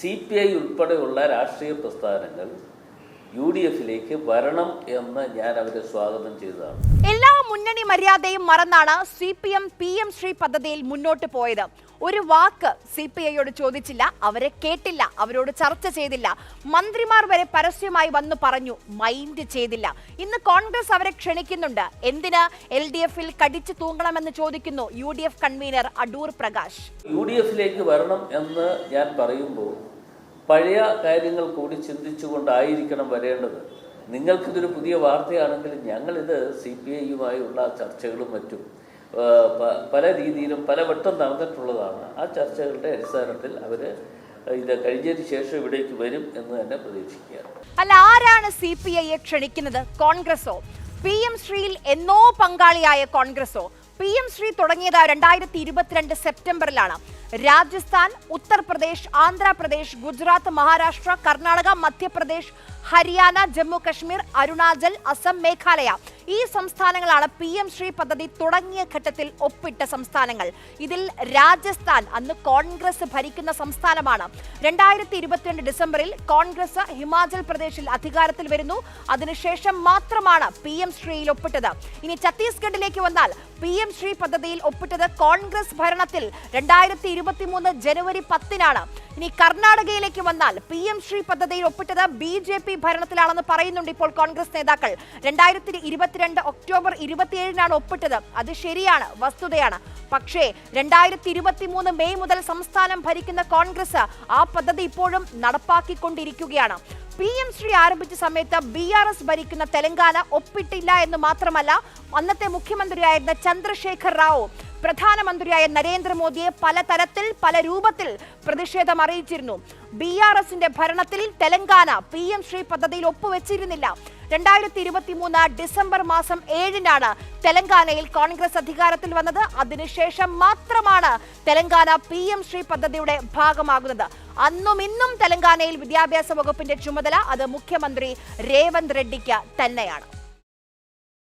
C P I ഉൾപ്പെടെയുള്ള രാഷ്ട്രീയ പ്രസ്ഥാനങ്ങൾ യു ഡി എഫിലേക്ക് വരണം എന്ന് ഞാൻ അവരെ സ്വാഗതം ചെയ്തതാണ്. എല്ലാ മുന്നണി മര്യാദയും മറന്നാണ് C P M P M Shri പദ്ധതിയിൽ മുന്നോട്ട് പോയത്. ഒരു വാക്ക് സി പി ഐയോട് ചോദിച്ചില്ല അവരെ കേട്ടില്ല അവരോട് ചർച്ച ചെയ്തില്ല. മന്ത്രിമാർ വരെ പരസ്യമായി വന്നു പറഞ്ഞു മൈൻഡ് ചെയ്തില്ല. ഇന്ന് കോൺഗ്രസ് അവരെ ക്ഷണിക്കുന്നുണ്ട്. എന്തിന്? എൽ ഡി എഫിൽ കടിച്ചു തൂങ്ങണമെന്ന് ചോദിക്കുന്നു U D F convener Adoor Prakash. U D എഫിലേക്ക് വരണം എന്ന് ഞാൻ പറയുമ്പോൾ പഴയ കാര്യങ്ങൾ കൂടി ചിന്തിച്ചുകൊണ്ടായിരിക്കണം വരേണ്ടത്. നിങ്ങൾക്കിതൊരു പുതിയ വാർത്തയാണെങ്കിൽ ഞങ്ങളിത് സി പി ഐയുമായുള്ള ചർച്ചകളും മറ്റും പല രീതിയിലും പലവട്ടം നടന്നിട്ടുള്ളതാണ്. ആ ചർച്ചകളുടെ അടിസ്ഥാനത്തിൽ അവർ ഇത് കഴിഞ്ഞതിന് ശേഷം ഇവിടേക്ക് വരും എന്ന് തന്നെ അല്ല ആരാണ് സി പി ഐയെ ക്ഷണിക്കുന്നത്? കോൺഗ്രസോ? പി എം ശ്രീയിൽ എന്നോ പങ്കാളിയായ കോൺഗ്രസോ? പി എം ശ്രീ തുടങ്ങിയത് രണ്ടായിരത്തി ഇരുപത്തിരണ്ട് സെപ്റ്റംബറിലാണ്. രാജസ്ഥാൻ ഉത്തർപ്രദേശ് ആന്ധ്രാപ്രദേശ് ഗുജറാത്ത് മഹാരാഷ്ട്ര കർണാടക മധ്യപ്രദേശ് ഹരിയാന ജമ്മു കശ്മീർ അരുണാചൽ അസം മേഘാലയ. ഈ സംസ്ഥാനങ്ങളാണ് പി എം ശ്രീ പദ്ധതി തുടങ്ങിയ ഘട്ടത്തിൽ ഒപ്പിട്ട സംസ്ഥാനങ്ങൾ. ഇതിൽ രാജസ്ഥാൻ അന്ന് കോൺഗ്രസ് ഭരിക്കുന്ന സംസ്ഥാനമാണ്. രണ്ടായിരത്തി ഇരുപത്തിരണ്ട് ഡിസംബറിൽ കോൺഗ്രസ് ഹിമാചൽ പ്രദേശിൽ അധികാരത്തിൽ വരുന്നു. അതിനുശേഷം മാത്രമാണ് പി എം ശ്രീയിൽ ഒപ്പിട്ടത്. ഇനി ഛത്തീസ്ഗഡിലേക്ക് വന്നാൽ പി എം ശ്രീ പദ്ധതിയിൽ ഒപ്പിട്ടത് കോൺഗ്രസ് ഭരണത്തിൽ രണ്ടായിരത്തി ഇരുപത്തി മൂന്ന് ജനുവരി പത്തിനാണ്. ഇനി കർണാടകയിലേക്ക് വന്നാൽ പി എം ശ്രീ പദ്ധതിയിൽ ഒപ്പിട്ടത് ബി ജെ പി ഭരണത്തിലാണെന്ന് പറയുന്നുണ്ട് ഇപ്പോൾ കോൺഗ്രസ് നേതാക്കൾ. രണ്ടായിരത്തി ഇരുപത്തിരണ്ട് ഒക്ടോബർ ഇരുപത്തിയേഴിനാണ് ഒപ്പിട്ടത്. അത് ശരിയാണ് വസ്തുതയാണ്. പക്ഷേ രണ്ടായിരത്തി ഇരുപത്തി മൂന്ന് മെയ് മുതൽ സംസ്ഥാനം ഭരിക്കുന്ന കോൺഗ്രസ് ആ പദ്ധതി ഇപ്പോഴും നടപ്പാക്കിക്കൊണ്ടിരിക്കുകയാണ്. പി എം ശ്രീ ആരംഭിച്ച സമയത്ത് ബി ആർ എസ് ഭരിക്കുന്ന തെലങ്കാന ഒപ്പിട്ടില്ല എന്ന് മാത്രമല്ല അന്നത്തെ മുഖ്യമന്ത്രിയായിരുന്ന ചന്ദ്രശേഖർ റാവു പ്രധാനമന്ത്രിയായ നരേന്ദ്രമോദിയെ പലതരത്തിൽ പല രൂപത്തിൽ പ്രതിഷേധം അറിയിച്ചിരുന്നു. ബി ആർ എസിന്റെ ഭരണത്തിൽ തെലങ്കാന പി എം ശ്രീ പദ്ധതിയിൽ ഒപ്പുവെച്ചിരുന്നില്ല. രണ്ടായിരത്തി ഇരുപത്തി മൂന്ന് ഡിസംബർ മാസം ഏഴിനാണ് തെലങ്കാനയിൽ കോൺഗ്രസ് അധികാരത്തിൽ വന്നത്. അതിനുശേഷം മാത്രമാണ് തെലങ്കാന പി എം ശ്രീ പദ്ധതിയുടെ ഭാഗമാകുന്നത്. അന്നും ഇന്നും തെലങ്കാനയിൽ വിദ്യാഭ്യാസ വകുപ്പിന്റെ ചുമതല അത് മുഖ്യമന്ത്രി രേവന്ത് റെഡ്ഡിക്ക് തന്നെയാണ്.